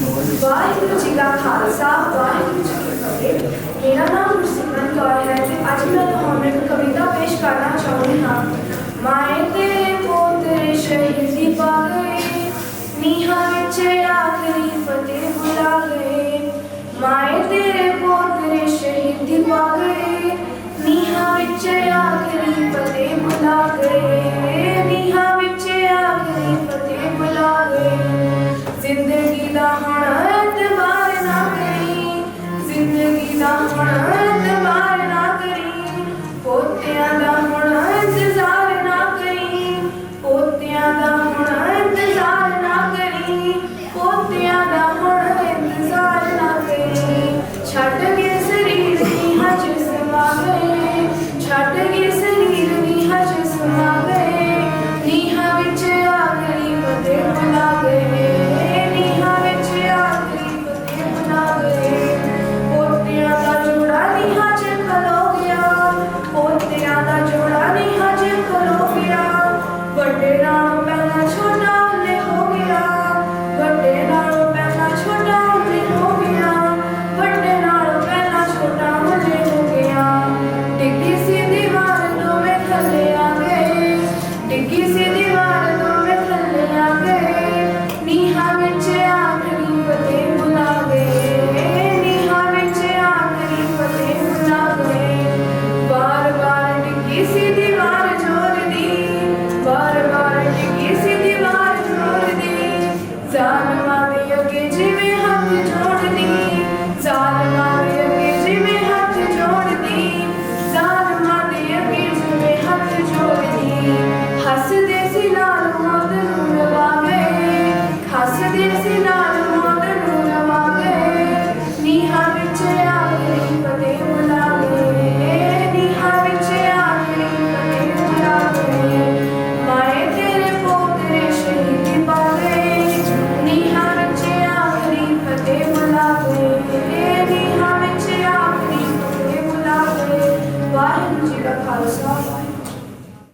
ਵਾਹਿਗੁਰੂ ਜੀ ਕਾ ਖਾਲਸਾ, ਵਾਹਿਗੁਰੂ ਜੀ ਕੀ ਫਤਿਹ। ਮੇਰਾ ਨਾਮ ਗੁਰਸਿਮਰਨ ਕੌਰ ਹੈ ਤੇ ਅੱਜ ਮੈਂ ਤੁਹਾਨੂੰ ਇੱਕ ਕਵਿਤਾ ਪੇਸ਼ ਕਰਨਾ ਚਾਹੁੰਦੀ ਹਾਂ। ਮਾਏ ਤੇਰੇ ਪੋਤਰੇ ਸ਼ਹੀਦੀ ਪਾ ਗਏ ਨੀਹਾਂ ਵਿੱਚ ਆਖਰੀ ਫਤਿਹ ਬੁਲਾ ਗਏ ਮਾਏ ਤੇਰੇ ਪੋਤਰੇ ਸ਼ਹੀਦੀ ਪਾ ਗਏ ਨੀਹਾਂ ਵਿੱਚ ਆਖਰੀ ਫਤਿਹ ਬੁਲਾ ਗਏ Dharma, yogi, jimi, happy, joy.